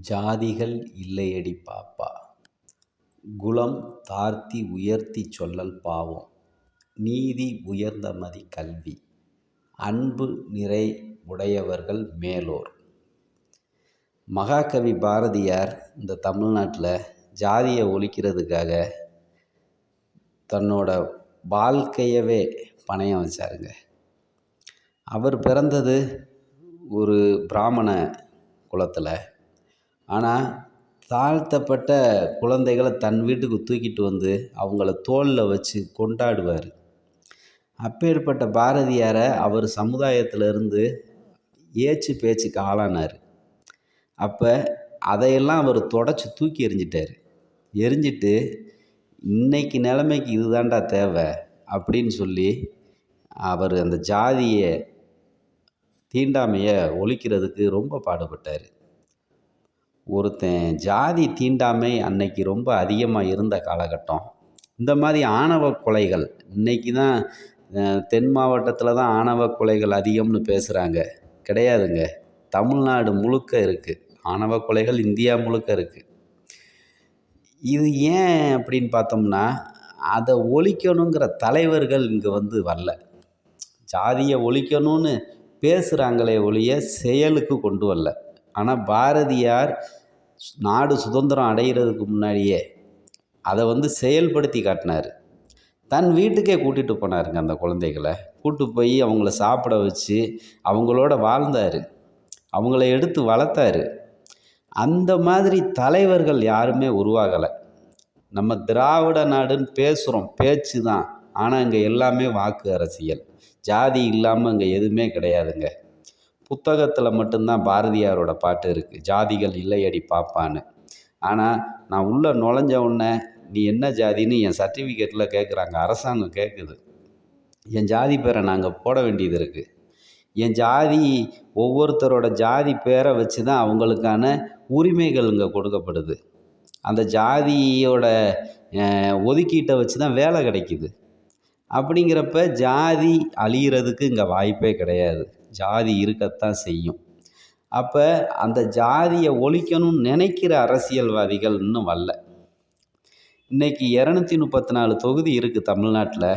ஜாதிகள் இல்லையடி பாப்பா. குலம் தாழ்த்தி உயர்த்திச் சொல்லல் பாவம். நீதி உயர்ந்த மதி கல்வி. அன்பு நிறை உடையவர்கள் மேலோர். மகாகவி பாரதியார் இந்த தமிழ்நாட்டில் ஜாதியை ஒழிக்கிறதுக்காக தன்னோட வாழ்க்கையவே பணயம் வச்சாருங்க. அவர் பிறந்தது ஒரு பிராமண குலத்தில். ஆனால் தாழ்த்தப்பட்ட குழந்தைகளை தன் வீட்டுக்கு தூக்கிட்டு வந்து அவங்கள தோளில் வச்சு கொண்டாடுவார். அப்பேற்பட்ட பாரதியாரை அவர் சமுதாயத்திலிருந்து ஏச்சு பேச்சுக்கு ஆளானார். அப்போ அதையெல்லாம் அவர் தொடச்சி தூக்கி எறிஞ்சிட்டார். எரிஞ்சிட்டு இன்னைக்கு நிலைமைக்கு இதுதான்டா தேவை அப்படின்னு சொல்லி அவர் அந்த ஜாதியை தீண்டாமையை ஒழிக்கிறதுக்கு ரொம்ப பாடுபட்டார். ஒருத்தன் ஜாதி தீண்டாமை அன்னைக்கு ரொம்ப அதிகமாக இருந்த காலகட்டம். இந்த மாதிரி ஆணவ கொலைகள் இன்னைக்கு தான் தென் மாவட்டத்தில் தான் ஆணவ கொலைகள் அதிகம்னு பேசுகிறாங்க கிடையாதுங்க. தமிழ்நாடு முழுக்க இருக்குது ஆணவ கொலைகள் இந்தியா முழுக்க இருக்குது இது ஏன் அப்படின்னு பார்த்தோம்னா அதை ஒழிக்கணுங்கிற தலைவர்கள் இங்கே வந்து வரல. ஜாதியை ஒழிக்கணும்னு பேசுகிறாங்களே ஒழிய செயலுக்கு கொண்டு வரல. ஆனால் பாரதியார் நாடு சுதந்திரம் அடைகிறதுக்கு முன்னாடியே அதை வந்து செயல்படுத்தி காட்டினார். தன் வீட்டுக்கே கூட்டிகிட்டு போனாருங்க அந்த குழந்தைகளை. கூட்டு போய் அவங்கள சாப்பிட வச்சு அவங்களோட வாழ்ந்தார். அவங்கள எடுத்து வளர்த்தாரு. அந்த மாதிரி தலைவர்கள் யாருமே உருவாகலை. நம்ம திராவிட நாடுன்னு பேசுகிறோம் பேச்சு தான் ஆனால் இங்கே எல்லாமே வாக்கு அரசியல். ஜாதி இல்லாமல் இங்கே எதுவுமே கிடையாதுங்க. புத்தகத்தில் மட்டும்தான் பாரதியாரோட பாட்டு இருக்குது ஜாதிகள் இல்லையடி பாப்பான்னு ஆனால் நான் உள்ளே நுழைஞ்ச உடனே நீ என்ன ஜாதின்னு என் சர்டிஃபிகேட்டில் கேட்குறாங்க அரசாங்கம் கேட்குது என் ஜாதி பேரை நாங்கள் போட வேண்டியது இருக்குது என் ஜாதி ஒவ்வொருத்தரோட ஜாதி பேரை வச்சு தான் அவங்களுக்கான உரிமைகள் இங்கே கொடுக்கப்படுது. அந்த ஜாதியோட ஒதுக்கீட்டை வச்சு தான் வேலை கிடைக்கிது. அப்படிங்கிறப்ப ஜாதி அழிகிறதுக்கு இங்கே வாய்ப்பே கிடையாது. ஜாதி இருக்கத்தான் செய்யும். அப்போ அந்த ஜாதியை ஒழிக்கணும்னு நினைக்கிற அரசியல்வாதிகள் இன்னும் வரல. இன்றைக்கி இரநூத்தி முப்பத்தி நாலு தொகுதி இருக்குது தமிழ்நாட்டில்.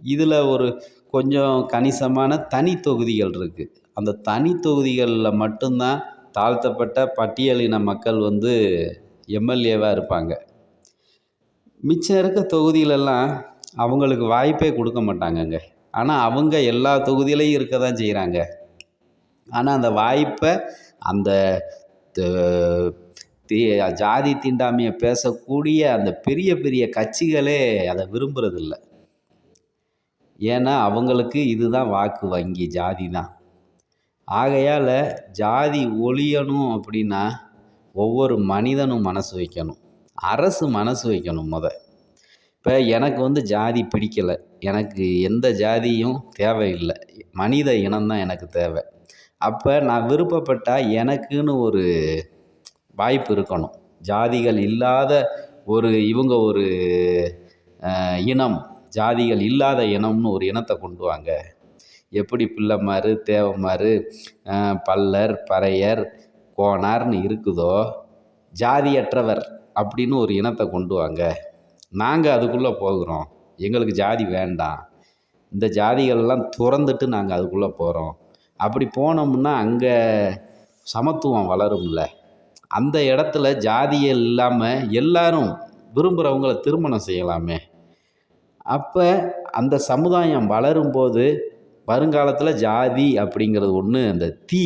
இதில் ஒரு கொஞ்சம் கணிசமான தனி தொகுதிகள் இருக்குது அந்த தனி தொகுதிகளில் மட்டும்தான் தாழ்த்தப்பட்ட பட்டியலின மக்கள் வந்து எம்எல்ஏவாக இருப்பாங்க. மிச்சம் இருக்க தொகுதியிலெல்லாம் அவங்களுக்கு வாய்ப்பே கொடுக்க மாட்டாங்கங்க. ஆனால் அவங்க எல்லா தொகுதியிலையும் இருக்க தான் செய்கிறாங்க ஆனால் அந்த வாய்ப்பை அந்த தீ ஜாதி தீண்டாமையை பேசக்கூடிய அந்த பெரிய பெரிய கட்சிகளே அதை விரும்புகிறதில்ல ஏன்னா அவங்களுக்கு இதுதான் வாக்கு வங்கி ஜாதி தான். ஆகையால் ஜாதி ஒழியணும் அப்படின்னா ஒவ்வொரு மனிதனும் மனசு வைக்கணும். அரசு மனசு வைக்கணும் முத. இப்போ எனக்கு வந்து ஜாதி பிடிக்கலை. எனக்கு எந்த ஜாதியும் தேவையில்லை. மனித இனம்தான் எனக்கு தேவை. அப்போ நான் விருப்பப்பட்டால் எனக்குன்னு ஒரு வாய்ப்பு இருக்கணும். ஜாதிகள் இல்லாத ஒரு இவங்க ஒரு இனம் ஜாதிகள் இல்லாத இனம்னு ஒரு இனத்தை கொண்டு வாங்க. எப்படி பிள்ளைமாரு தேவமாரு பல்லர் பறையர் கோனார்னு இருக்குதோ ஜாதியற்றவர் அப்படின்னு ஒரு இனத்தை கொண்டு வாங்க. நாங்கள் அதுக்குள்ளே போகிறோம். எங்களுக்கு ஜாதி வேண்டாம். இந்த ஜாதிகளெல்லாம் துறந்துட்டு நாங்கள் அதுக்குள்ளே போகிறோம் அப்படி போனோம்னா அங்கே சமத்துவம் வளரும்ல. அந்த இடத்துல ஜாதியை இல்லாமல் எல்லாரும் விரும்புகிறவங்கள திருமணம் செய்யலாமே. அப்போ அந்த சமுதாயம் வளரும்போது வருங்காலத்தில் ஜாதி அப்படிங்கிறது ஒன்று அந்த தீ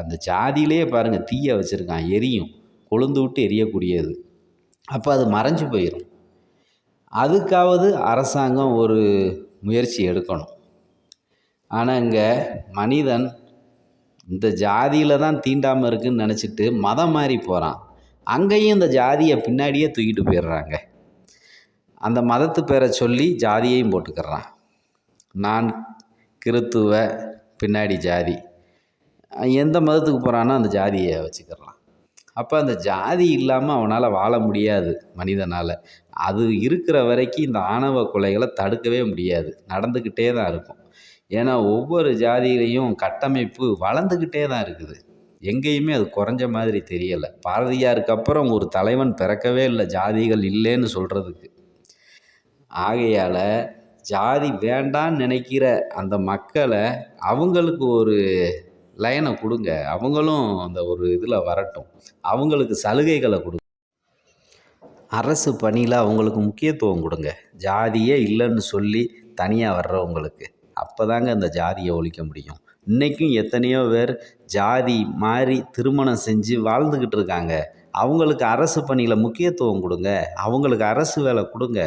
அந்த ஜாதியிலே பாருங்கள் தீயை வச்சுருக்கான் எரியும் கொழுந்து விட்டு எரியக்கூடியது. அப்போ அது மறைஞ்சு போயிடும் அதுக்காவது அரசாங்கம் ஒரு முயற்சி எடுக்கணும். ஆனால் இங்கே மனிதன் இந்த ஜாதியில் தான் தீண்டாமல் இருக்குதுன்னு நினச்சிட்டு மதம் மாறி போகிறான் அங்கேயும் இந்த ஜாதியை பின்னாடியே தூக்கிட்டு போயிடுறாங்க. அந்த மதத்து பேரை சொல்லி ஜாதியையும் போட்டுக்கிறான். நான் கிறித்துவ பின்னாடி ஜாதி. எந்த மதத்துக்கு போகிறானோ அந்த ஜாதியை வச்சுக்கிறான். அப்போ அந்த ஜாதி இல்லாமல் அவனால் வாழ முடியாது மனிதனால். அது இருக்கிற வரைக்கும் இந்த ஆணவ கொலைகளை தடுக்கவே முடியாது. நடந்துக்கிட்டே தான் இருக்கும். ஏன்னா ஒவ்வொரு ஜாதியிலையும் கட்டமைப்பு வளர்ந்துக்கிட்டே தான் இருக்குது. எங்கேயுமே அது குறைஞ்ச மாதிரி தெரியலை. பாரதியாருக்கு அப்புறம் ஒரு தலைவன் பிறக்கவே இல்லை. ஜாதிகள் இல்லைன்னு சொல்கிறதுக்கு ஆகையால் ஜாதி வேண்டான்னு நினைக்கிற அந்த மக்களை அவங்களுக்கு ஒரு லைனை கொடுங்க. அவங்களும் அந்த ஒரு இதில் வரட்டும். அவங்களுக்கு சலுகைகளை கொடுங்க அரசு பணியில் அவங்களுக்கு முக்கியத்துவம் கொடுங்க. ஜாதியே இல்லைன்னு சொல்லி தனியாக வர்றவங்களுக்கு. அப்போ தாங்க அந்த ஜாதியை ஒழிக்க முடியும். இன்றைக்கும் எத்தனையோ பேர் ஜாதி மாறி திருமணம் செஞ்சு வாழ்ந்துக்கிட்டு இருக்காங்க. அவங்களுக்கு அரசு பணியில் முக்கியத்துவம் கொடுங்க. அவங்களுக்கு அரசு வேலை கொடுங்க.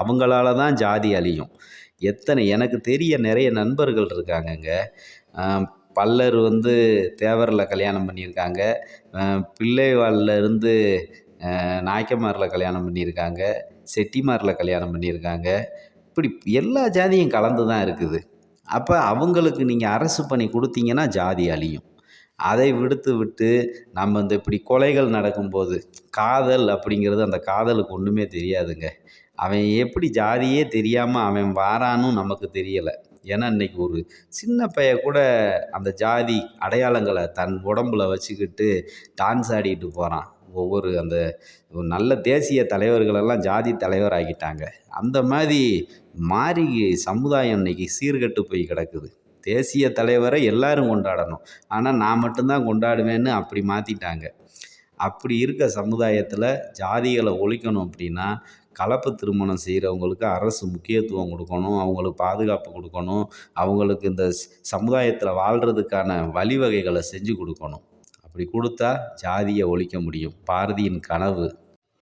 அவங்களால தான் ஜாதி அழியும். எத்தனை எனக்கு தெரிய நிறைய நண்பர்கள் இருக்காங்கங்க. பல்லர் வந்து தேவரில் கல்யாணம் பண்ணியிருக்காங்க. பிள்ளைவாளில் இருந்து கல்யாணம் பண்ணியிருக்காங்க. செட்டிமாரில் கல்யாணம் பண்ணியிருக்காங்க. இப்படி எல்லா ஜாதியும் கலந்து தான் இருக்குது. அப்போ அவங்களுக்கு நீங்கள் அரசு பணி கொடுத்தீங்கன்னா ஜாதி அழியும். அதை விடுத்து விட்டு நம்ம இந்த இப்படி கொலைகள் நடக்கும்போது காதல் அப்படிங்கிறது அந்த காதலுக்கு ஒன்றுமே தெரியாதுங்க. அவன் எப்படி ஜாதியே தெரியாமல் அவன் வாரானும் நமக்கு தெரியலை. ஏன்னா இன்னைக்கு ஒரு சின்ன பையன் கூட அந்த ஜாதி அடையாளங்களை தன் உடம்புல வச்சுக்கிட்டு டான்ஸ் ஆடிக்கிட்டு போகிறான் ஒவ்வொரு அந்த நல்ல தேசிய தலைவர்களெல்லாம் ஜாதி தலைவர் ஆகிட்டாங்க. அந்த மாதிரி மாறி சமுதாயம் இன்னைக்கு சீர்கெட்டு போய் கிடக்குது. தேசிய தலைவரை எல்லாரும் கொண்டாடணும். ஆனால் நான் மட்டும்தான் கொண்டாடுவேன்னு அப்படி மாற்றிட்டாங்க அப்படி இருக்க சமுதாயத்தில் ஜாதிகளை ஒழிக்கணும் அப்படின்னா கலப்பு திருமணம் செய்கிறவங்களுக்கு அரசு முக்கியத்துவம் கொடுக்கணும் அவங்களுக்கு பாதுகாப்பு கொடுக்கணும் அவங்களுக்கு இந்த சமுதாயத்தில் வாழ்கிறதுக்கான வழிவகைகளை செஞ்சு கொடுக்கணும். அப்படி கொடுத்தா ஜாதியை ஒழிக்க முடியும். பாரதியின் கனவு